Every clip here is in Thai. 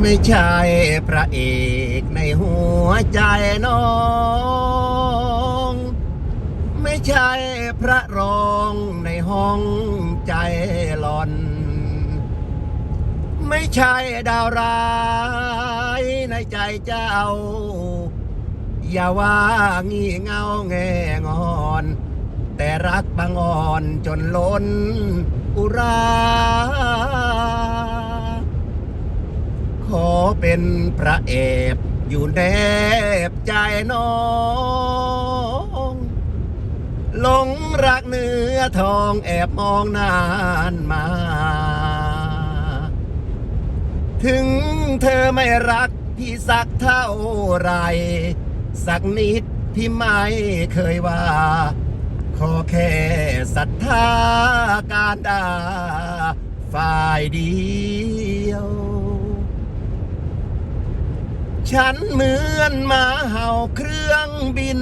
ไม่ใช่พระเอกในหัวใจน้อง ไม่ใช่พระรองในห้องใจหลอน ไม่ใช่ดาวร้ายในใจเจ้า อย่าว่างี่เงาแงงอน แต่รักบางอ่อนจนล้นอุรา ขอเป็นพระเอกอยู่แนบใจน้อง หลงรักเนื้อทองแอบมองนานมา ถึงเธอไม่รักพี่สักเท่าไร สักนิดพี่ไม่เคยว่า ขอแค่ศรัทธาการดาฝ่ายเดียว ฉันเหมือนมาเห่าเครื่องบิน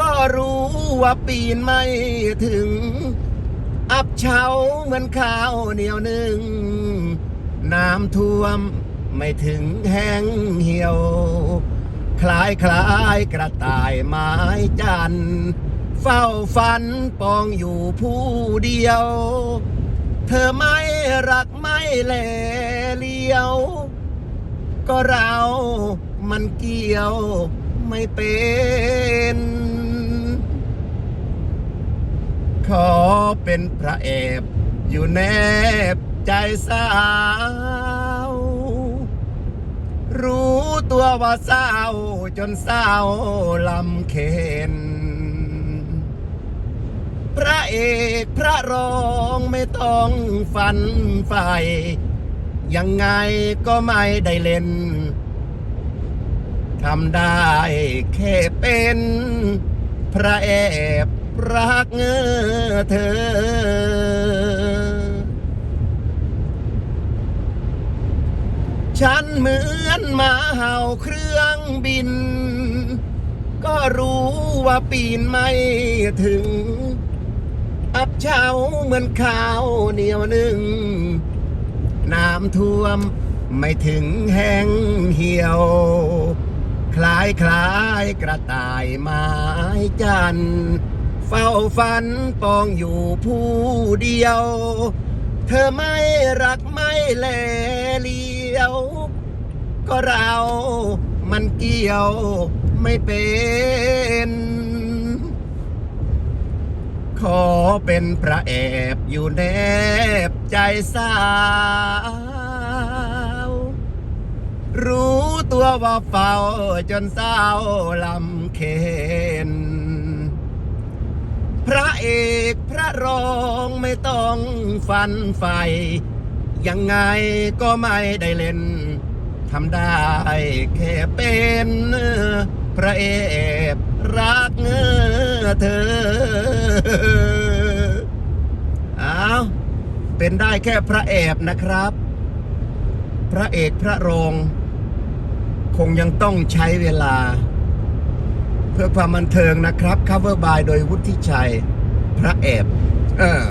ก็รู้ว่าปีนไม่ถึง อับเฉาเหมือนข้าวเหนียวหนึ่ง น้ำท่วมไม่ถึงแห้งเหี่ยว คล้ายคล้ายกระต่ายไม้จัน เฝ้าฝันปองอยู่ผู้เดียว เธอไม่รักไม่แลเลียว ก็เรา มันเกี่ยวไม่เป็น ขอเป็นพระเอกอยู่แนบใจสาว รู้ตัวว่าเศร้าจนเศร้าลำเค็นพระเอกพระรองไม่ต้องฝันใฝ่ ยังไงก็ไม่ได้เล่น ทำได้แค่เป็น พระเอกรักเงอเธอ ฉันเหมือนมาเห่าเครื่องบิน ก็รู้ว่าปีนไม่ถึง อับเฉาเหมือนข้าวเหนียวหนึ่ง น้ำท่วม ไม่ถึงแห้งเหี่ยว คล้ายคล้ายกระต่ายไม้จัน เฝ้าฝันปองอยู่ผู้เดียว เธอไม่รักไม่แลเลียว ก็เรามันเกี่ยวไม่เป็น ขอเป็นพระเอกอยู่แนบใจสาว รู้ตัวว่าเฝ้าจนเศร้าลำเค็นพระเอกพระรองไม่ต้องฟันไฟ ยังไงก็ไม่ได้เล่นทำได้แค่เป็นพระเอกรักเธอ เอาเป็นได้แค่พระแอบนะครับ พระเอกพระรอง คงยังต้องใช้เวลา เพื่อความบันเทิงนะครับ cover by โดยวุฒิชัย พระแอบ เออ